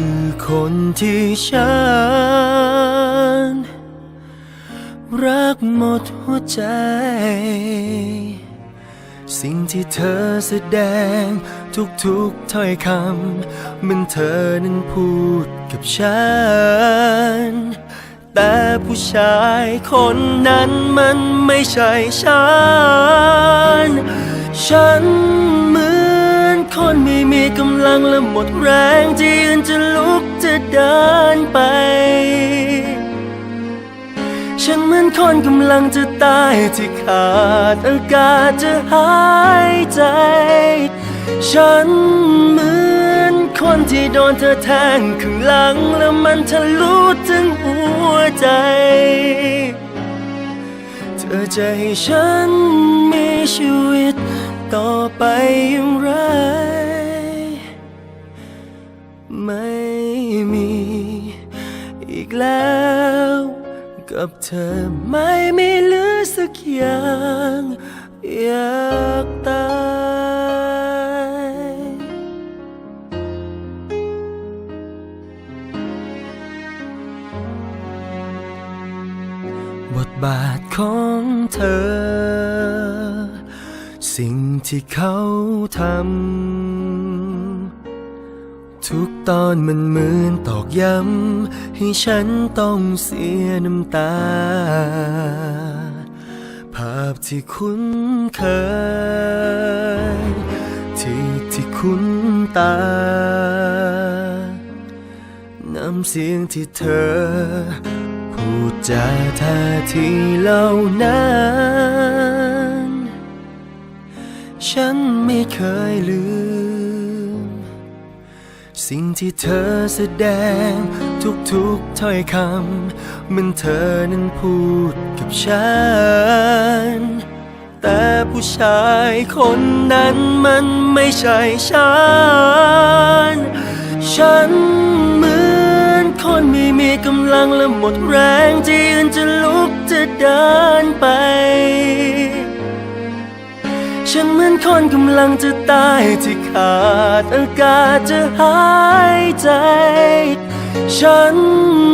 คือคนที่ฉัน รักหมดหัวใจ สิ่งที่เธอแสดงทุกๆถ้อยคำมันเธอนั้นพูดกับฉัน แต่ผู้ชายคนนั้นมันไม่ใช่ฉัน ฉัน กำลังและหมดแรงที่ยืนจะลุกจะเดินไป ฉันเหมือนคนกำลังจะตายที่ขาดอากาศจะหายใจ ฉันเหมือนคนที่โดนเธอแทงข้างหลังแล้วมันทะลุถึงหัวใจ เธอจะให้ฉันมีชีวิตต่อไปอย่างไร เธอไม่มีเหลือสักอย่างอยากตายบทบาทของเธอ สิ่งที่เขาทำ ทุกตอนมันเหมือนตอกย้ำ ให้ฉันต้องเสียน้ำตา ภาพที่คุ้นเคย ที่ที่คุ้นตา น้ำเสียงที่เธอ พูดจาท่าทีเหล่านั้นฉันไม่เคยลืม สิ่งที่เธอแสดงทุกๆถ้อยคำมันเธอนั้นพูดกับฉัน แต่ผู้ชายคนนั้นมันไม่ใช่ฉัน ฉันเหมือนคนไม่มีกำลังและหมดแรงที่ยืนจะลุกจะเดินไป ฉันเหมือนคนกำลังจะตายที่ขาดอากาศจะหายใจ ฉัน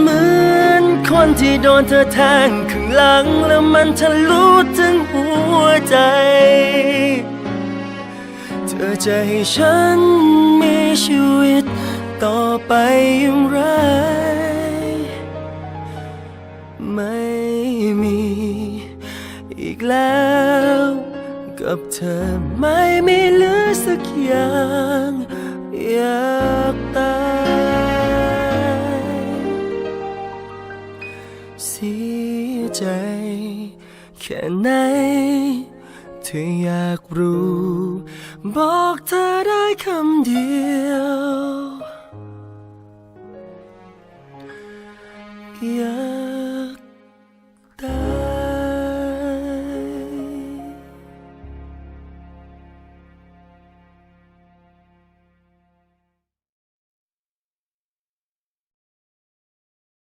เหมือนคนที่โดนเธอแทงข้างหลังแล้วมันทะลุถึงหัวใจ เธอจะให้ฉันมีชีวิตต่อไปอย่างไร ไม่มีอีกแล้ว กับเธอไม่มีเหลือสักอย่างอยากตายเสียใจ แค่ไหนเธออยากรู้ บอกเธอได้คำเดียวอยาก